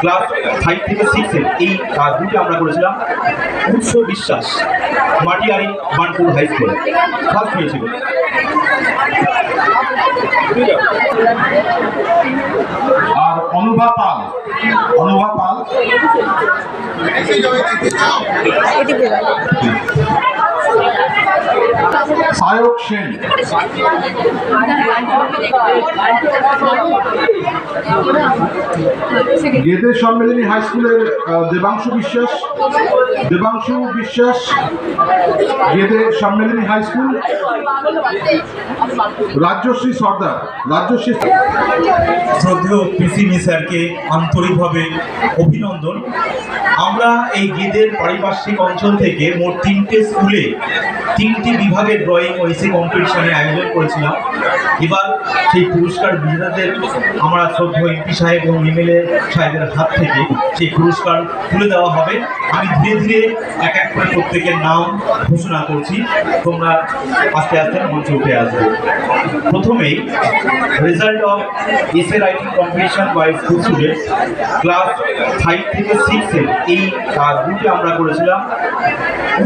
Class five থেকে সিক্সের এই গ্রুপে আমরা করেছিলাম। Utsa Biswas Matiari Banpur high school first হয়েছিল আর অনুভা পাল অনুভা পাল। সায়ক সেন। গেদে সম্মেলনী হাই স্কুলের দেবাংশু বিশ্বাস দেবাংশু বিশ্বাস, গেদে সম্মেলনী হাই স্কুল, রাজ্যশ্রী সর্দার, রাজ্যশ্রী শ্রদ্ধেয় পিসি স্যারকে আন্তরিকভাবে অভিনন্দন। আমরা এই গেদের পারিপার্শ্বিক অঞ্চল থেকে মোট তিনটে স্কুলে, তিনটি বিভাগের ড্রয়িং ও এসে কম্পিটিশনের আয়োজন করেছিলাম। এবার সেই পুরস্কার বিজেতাদের আমরা শ্রদ্ধেয় এমপি সাহেব এবং এমএলএ সাহেবের হাত থেকে সেই পুরস্কার তুলে দেওয়া হবে। আমি ধীরে ধীরে এক এক করে প্রত্যেকের নাম ঘোষণা করছি। তোমরা আস্তে আস্তে মঞ্চে উঠে আসবে। প্রথমেই result of essay writing competition by school students class five থেকে সিক্সের এই গ্রুপে আমরা করেছিলাম।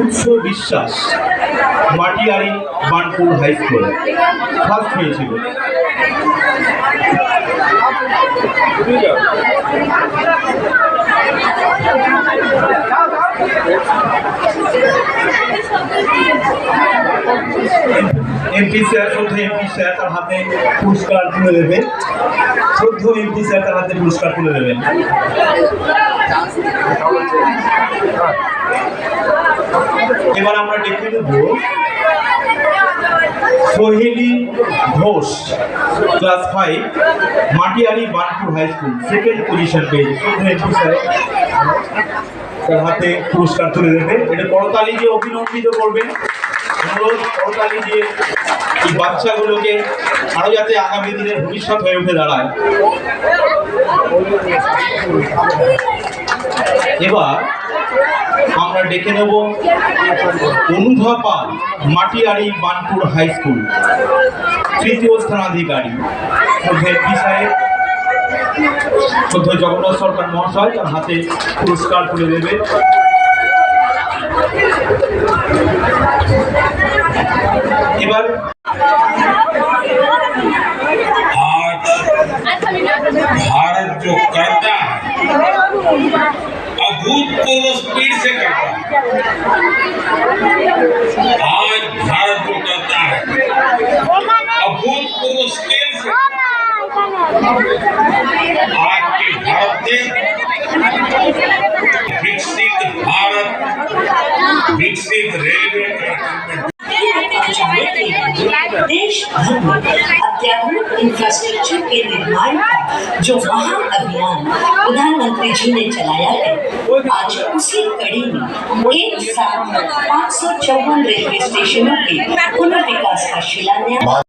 Utsa Biswas, Matiari Banpur high school. First হয়েছিল। এমপি স্যার শ্রদ্ধ এমপি স্যার তার হাতে পুরস্কার তুলে দেবে। শ্রদ্ধ এমপি স্যার তার হাতে পুরস্কার তুলে দেবেন এবার আমরা ডেকে নেব Soheli Ghosh class five Matiari Banpur high school second position পেয়েছে তার হাতে পুরস্কার তুলে দেবে। এটা করতালি দিয়ে অভিনন্দিত করবেন, অনুরোধ করতালি দিয়ে এই বাচ্চাগুলোকে আরও যাতে আগামী দিনের ভবিষ্যৎ হয়ে উঠে দাঁড়ায়। এবার আমরা ডেকে নেব অনুভা পাল মাটিয়ারি বানপুর হাই স্কুল তৃতীয় স্থানাধিকারী এমপি সাহেব শ্রদ্ধ জগন্নাথ সরকার মহাশয় তার হাতে পুরস্কার তুলে দেবে এবার आज भारत जो करता है अभूतपूर्व स्पीड से करता है आज भारत को करता है। अभूतपूर्व स्केल से आज के भारत ने विकसित भारत, विकसित रेलवे देश भर में अत्याधुनिक इंफ्रास्ट्रक्चर के निर्माण का जो महान अभियान प्रधानमंत्री जी ने चलाया है, आज उसी कड़ी में एक साथ पाँच सौ चौवन रेलवे स्टेशनों के पुनर्विकास का शिलान्यास